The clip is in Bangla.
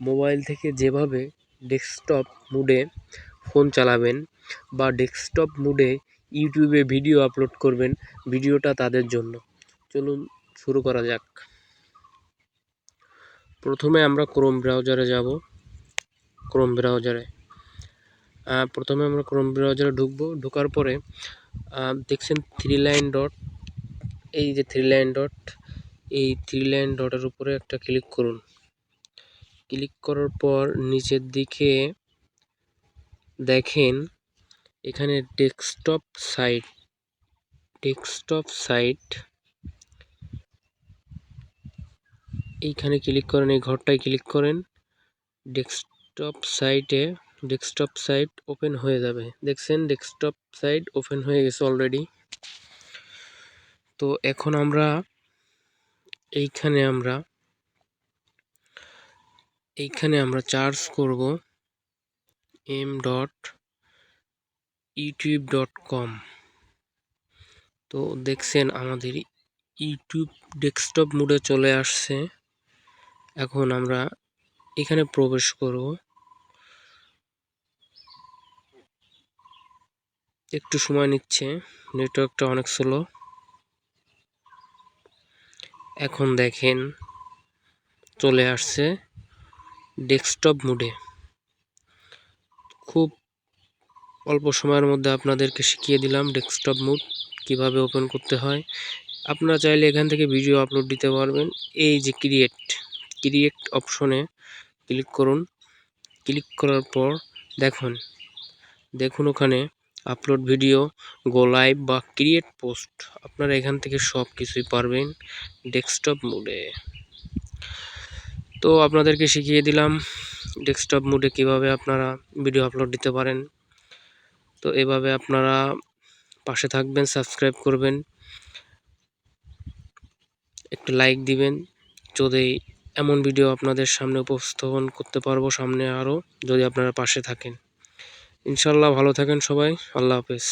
মোবাইল থেকে যেভাবে ডেস্কটপ মুডে ফোন চালাবেন বা ডেস্কটপ মুডে ইউটিউবে ভিডিও আপলোড করবেন ভিডিওটা তাদের জন্য। চলুন শুরু করা যাক। প্রথমে আমরা ক্রোম ব্রাউজারে যাব। ক্রোম ব্রাউজারে। প্রথমে আমরা ক্রোম ব্রাউজারে ঢুকবো। ঢোকার পরে দেখছেন থ্রি লাইন ডট এই যে থ্রি লাইন ডট এই থ্রি লাইন ডটের উপরে একটা ক্লিক করুন। ক্লিক করার পর নিচের দিকে দেখেন, এখানে ডেস্কটপ সাইট ডেস্কটপ সাইট। এইখানে ক্লিক করেন, এই ঘরটায় ক্লিক করেন, ডেস্কটপ সাইটে, ডেস্কটপ সাইট ওপেন হয়ে যাবে। দেখছেন, ডেস্কটপ সাইট ওপেন হয়ে গেছে অলরেডি। তো এখন আমরা, এইখানে আমরা এইখানে আমরা চার্জ করব M dot YouTube dot com তো দেখছেন আমাদের ইউটিউব ডেস্কটপ মোডে চলে আসছে। এখন আমরা এখানে প্রবেশ করব। একটু সময় নিচ্ছে নেটওয়ার্কটা অনেক স্লো এখন দেখেন, চলে আসছে। ডেস্কটপ মোডে খুব অল্প সময়ের মধ্যে আপনাদেরকে শিখিয়ে দিলাম ডেস্কটপ মোড কীভাবে ওপেন করতে হয়। আপনারা চাইলে এখান থেকে ভিডিও আপলোড দিতে পারবেন। এই যে ক্রিয়েট ক্রিয়েট অপশনে ক্লিক করুন। ক্লিক করার পর দেখুন দেখুন ওখানে আপলোড ভিডিও গো লাইভ বা ক্রিয়েট পোস্ট আপনারা এখান থেকে সব কিছুই পারবেন ডেস্কটপ মোডে তো আপনাদেরকে শিখিয়ে দিলাম ডেস্কটপ মোডে কীভাবে আপনারা ভিডিও আপলোড দিতে পারেন। তো এভাবে আপনারা পাশে থাকবেন সাবস্ক্রাইব করবেন, একটু লাইক দিবেন, যদি এমন ভিডিও আপনাদের সামনে উপস্থাপন করতে পারব সামনে আরও যদি আপনারা পাশে থাকেন। ইনশাল্লাহ ভালো থাকেন সবাই, আল্লাহ হাফেজ।